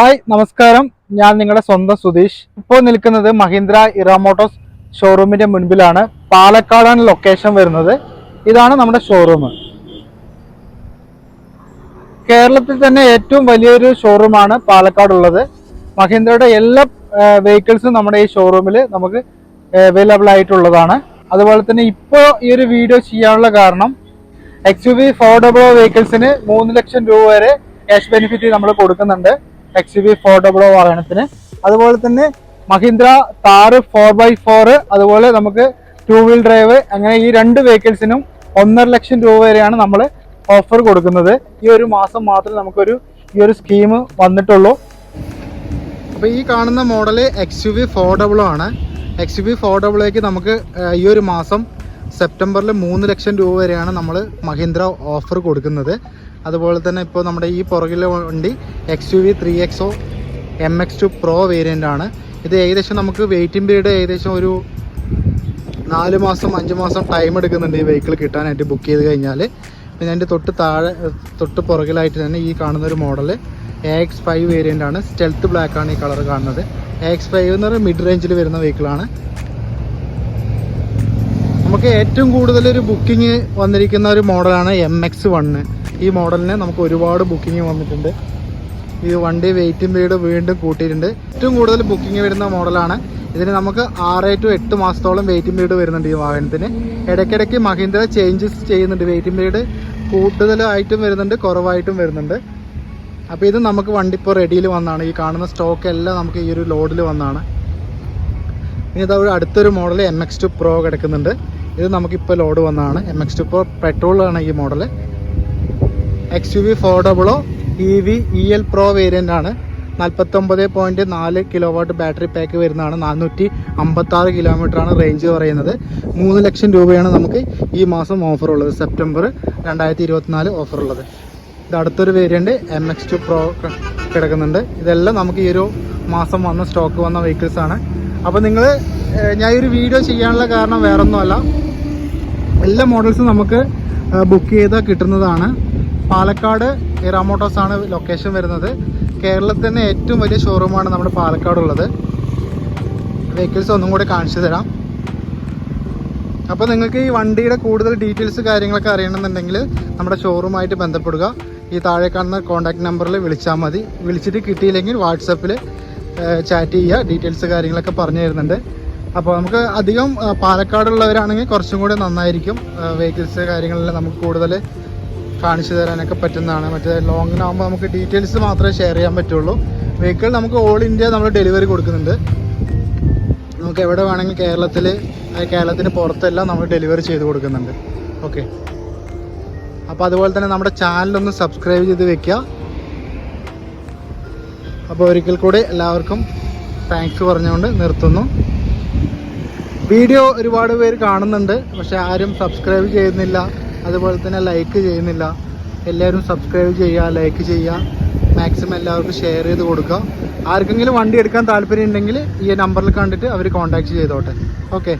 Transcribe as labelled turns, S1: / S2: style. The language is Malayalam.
S1: ഹായ് നമസ്കാരം. ഞാൻ നിങ്ങളുടെ സ്വന്തം സുധീഷ്. ഇപ്പോൾ നിൽക്കുന്നത് മഹീന്ദ്ര ഇറാമോട്ടോസ് ഷോറൂമിന്റെ മുൻപിലാണ്. പാലക്കാടാണ് ലൊക്കേഷൻ വരുന്നത്. ഇതാണ് നമ്മുടെ ഷോറൂം കേരളത്തിൽ തന്നെ ഏറ്റവും വലിയൊരു ഷോറൂമാണ് പാലക്കാട് ഉള്ളത്. മഹീന്ദ്രയുടെ എല്ലാ വെഹിക്കിൾസും നമ്മുടെ ഈ ഷോറൂമിൽ നമുക്ക് അവൈലബിൾ ആയിട്ടുള്ളതാണ്. അതുപോലെ തന്നെ ഇപ്പോൾ ഈ ഒരു വീഡിയോ ചെയ്യാനുള്ള കാരണം X U V four double വെഹിക്കിൾസിന് മൂന്ന് ലക്ഷം രൂപ വരെ ക്യാഷ് ബെനിഫിറ്റ് നമ്മൾ കൊടുക്കുന്നുണ്ട്. X V four double O വാഹനത്തിന്. അതുപോലെ തന്നെ Mahindra Thar four by four അതുപോലെ നമുക്ക് ടൂ വീൽ ഡ്രൈവ് അങ്ങനെ ഈ രണ്ട് വെഹിക്കിൾസിനും ഒന്നര ലക്ഷം രൂപ വരെയാണ് നമ്മൾ ഓഫർ കൊടുക്കുന്നത്. ഈ ഒരു മാസം മാത്രമേ നമുക്കൊരു ഈ ഒരു സ്കീം വന്നിട്ടുള്ളൂ. അപ്പോൾ ഈ കാണുന്ന model X U V four double ആണ്. എക്സ് യു വി ഫോർ ഡബിളേക്ക് നമുക്ക് ഈ ഒരു മാസം സെപ്റ്റംബറിൽ മൂന്ന് ലക്ഷം രൂപ വരെയാണ് നമ്മൾ മഹീന്ദ്ര ഓഫർ കൊടുക്കുന്നത്. അതുപോലെ തന്നെ ഇപ്പോൾ നമ്മുടെ ഈ പുറകിലെ വണ്ടി X U V three X O M X two pro variant ആണ്. ഇത് ഏകദേശം നമുക്ക് വെയിറ്റിംഗ് പീരീഡ് ഏകദേശം ഒരു നാല് മാസം അഞ്ച് മാസം ടൈം എടുക്കുന്നുണ്ട് ഈ വെഹിക്കിൾ കിട്ടാനായിട്ട് ബുക്ക് ചെയ്ത് കഴിഞ്ഞാൽ പിന്നെ അതിന്റെ തൊട്ട് താഴെ തൊട്ട് പുറകിലായിട്ട് തന്നെ ഈ കാണുന്ന ഒരു model A X five variant ആണ്. സ്റ്റെൽത്ത് ബ്ലാക്ക് ആണ് ഈ കളർ കാണുന്നത്. എ എക്സ് ഫൈവ് എന്ന് പറയുന്നത് മിഡ് റേഞ്ചിൽ വരുന്ന വെഹിക്കിളാണ് നമുക്ക് ഏറ്റവും കൂടുതൽ ഒരു ബുക്കിംഗ് വന്നിരിക്കുന്ന ഒരു മോഡലാണ് എം എക്സ് വണ്ണ് ഈ മോഡലിന് നമുക്ക് ഒരുപാട് ബുക്കിംഗ് വന്നിട്ടുണ്ട്. ഈ വണ്ടി വെയിറ്റിംഗ് പീരീഡ് വീണ്ടും കൂട്ടിയിട്ടുണ്ട്. ഏറ്റവും കൂടുതൽ ബുക്കിംഗ് വരുന്ന മോഡലാണ്. ഇതിന് നമുക്ക് ആറ് ടു എട്ട് മാസത്തോളം വെയിറ്റിംഗ് പീരീഡ് വരുന്നുണ്ട് ഈ വാഹനത്തിന്. ഇടയ്ക്കിടയ്ക്ക് മഹീന്ദ്ര ചേഞ്ചസ് ചെയ്യുന്നുണ്ട്. വെയിറ്റിംഗ് പീരീഡ് കൂടുതലായിട്ടും വരുന്നുണ്ട് കുറവായിട്ടും വരുന്നുണ്ട്. അപ്പോൾ ഇത് നമുക്ക് വണ്ടി ഇപ്പോൾ റെഡിയിൽ വന്നാണ്. ഈ കാണുന്ന സ്റ്റോക്ക് എല്ലാം നമുക്ക് ഈ ഒരു ലോഡിൽ വന്നാണ്. ഇനി ഇതാ അടുത്തൊരു model M X two pro കിടക്കുന്നുണ്ട്. ഇത് നമുക്കിപ്പോൾ ലോഡ് വന്നതാണ്. എം എക്സ് ടു ഫോർ പെട്രോളാണ് ഈ model X U V four double O E V E L pro variant ആണ്. നാൽപ്പത്തൊമ്പത് പോയിന്റ് നാല് കിലോ വാട്ട് ബാറ്ററി പാക്ക് വരുന്നതാണ്. നാനൂറ്റി അമ്പത്താറ് കിലോമീറ്ററാണ് റേഞ്ച് പറയുന്നത്. മൂന്ന് ലക്ഷം രൂപയാണ് നമുക്ക് ഈ മാസം ഓഫർ ഉള്ളത്. സെപ്റ്റംബർ രണ്ടായിരത്തി ഇരുപത്തിനാല് ഉള്ളത്. ഇത് അടുത്തൊരു variant M X two pro കിടക്കുന്നുണ്ട്. ഇതെല്ലാം നമുക്ക് ഈ ഒരു മാസം വന്ന സ്റ്റോക്ക് വന്ന വെഹിക്കിൾസ് ആണ്. അപ്പോൾ നിങ്ങൾ ഞാൻ ഒരു വീഡിയോ ചെയ്യാനുള്ള കാരണം വേറൊന്നുമല്ല. എല്ലാ മോഡൽസും നമുക്ക് ബുക്ക് ചെയ്താൽ കിട്ടുന്നതാണ്. പാലക്കാട് ഇറാമോട്ടോസ് ആണ് ലൊക്കേഷൻ വരുന്നത്. കേരളത്തിൽ തന്നെ ഏറ്റവും വലിയ ഷോറൂമാണ് നമ്മുടെ പാലക്കാടുള്ളത്. വെഹിക്കിൾസ് ഒന്നും കൂടി കാണിച്ചു തരാം. അപ്പോൾ നിങ്ങൾക്ക് ഈ വണ്ടിയുടെ കൂടുതൽ ഡീറ്റെയിൽസ് കാര്യങ്ങളൊക്കെ അറിയണമെന്നുണ്ടെങ്കിൽ നമ്മുടെ ഷോറൂമായിട്ട് ബന്ധപ്പെടുക. ഈ താഴെ കാണുന്ന കോൺടാക്ട് നമ്പറിൽ വിളിച്ചാൽ മതി. വിളിച്ചിട്ട് കിട്ടിയില്ലെങ്കിൽ വാട്സപ്പിൽ ചാറ്റ് ചെയ്യുക. ഡീറ്റെയിൽസ് കാര്യങ്ങളൊക്കെ പറഞ്ഞു തരുന്നുണ്ട്. അപ്പോൾ നമുക്ക് അധികം പാലക്കാടുള്ളവരാണെങ്കിൽ കുറച്ചും കൂടി നന്നായിരിക്കും. വെഹിക്കിൾസ് കാര്യങ്ങളെല്ലാം നമുക്ക് കൂടുതൽ കാണിച്ചു തരാനൊക്കെ പറ്റുന്നതാണ്. മറ്റേ ലോങ്ങിനാകുമ്പോൾ നമുക്ക് ഡീറ്റെയിൽസ് മാത്രമേ ഷെയർ ചെയ്യാൻ പറ്റുള്ളൂ. വെഹിക്കിൾ നമുക്ക് ഓൾ ഇന്ത്യ നമ്മൾ ഡെലിവറി കൊടുക്കുന്നുണ്ട്. നമുക്ക് എവിടെ വേണമെങ്കിൽ കേരളത്തിൽ കേരളത്തിന് പുറത്തെല്ലാം നമ്മൾ ഡെലിവറി ചെയ്ത് കൊടുക്കുന്നുണ്ട്. ഓക്കെ അപ്പോൾ അതുപോലെ തന്നെ നമ്മുടെ ചാനലൊന്ന് സബ്സ്ക്രൈബ് ചെയ്ത് വെക്കുക. അപ്പോൾ ഒരിക്കൽ കൂടി എല്ലാവർക്കും താങ്ക്സ് പറഞ്ഞുകൊണ്ട് നിർത്തുന്നു. വീഡിയോ ഒരുപാട് പേര് കാണുന്നുണ്ട് പക്ഷെ ആരും സബ്സ്ക്രൈബ് ചെയ്യുന്നില്ല. അതുപോലെ തന്നെ ലൈക്ക് ചെയ്യുന്നില്ല. എല്ലാവരും സബ്സ്ക്രൈബ് ചെയ്യുക ലൈക്ക് ചെയ്യുക. മാക്സിമം എല്ലാവർക്കും ഷെയർ ചെയ്ത് കൊടുക്കുക. ആർക്കെങ്കിലും വണ്ടി എടുക്കാൻ താല്പര്യം ഉണ്ടെങ്കിൽ ഈ നമ്പറിൽ കണ്ടിട്ട് അവർ കോൺടാക്ട് ചെയ്തോട്ടെ. ഓക്കെ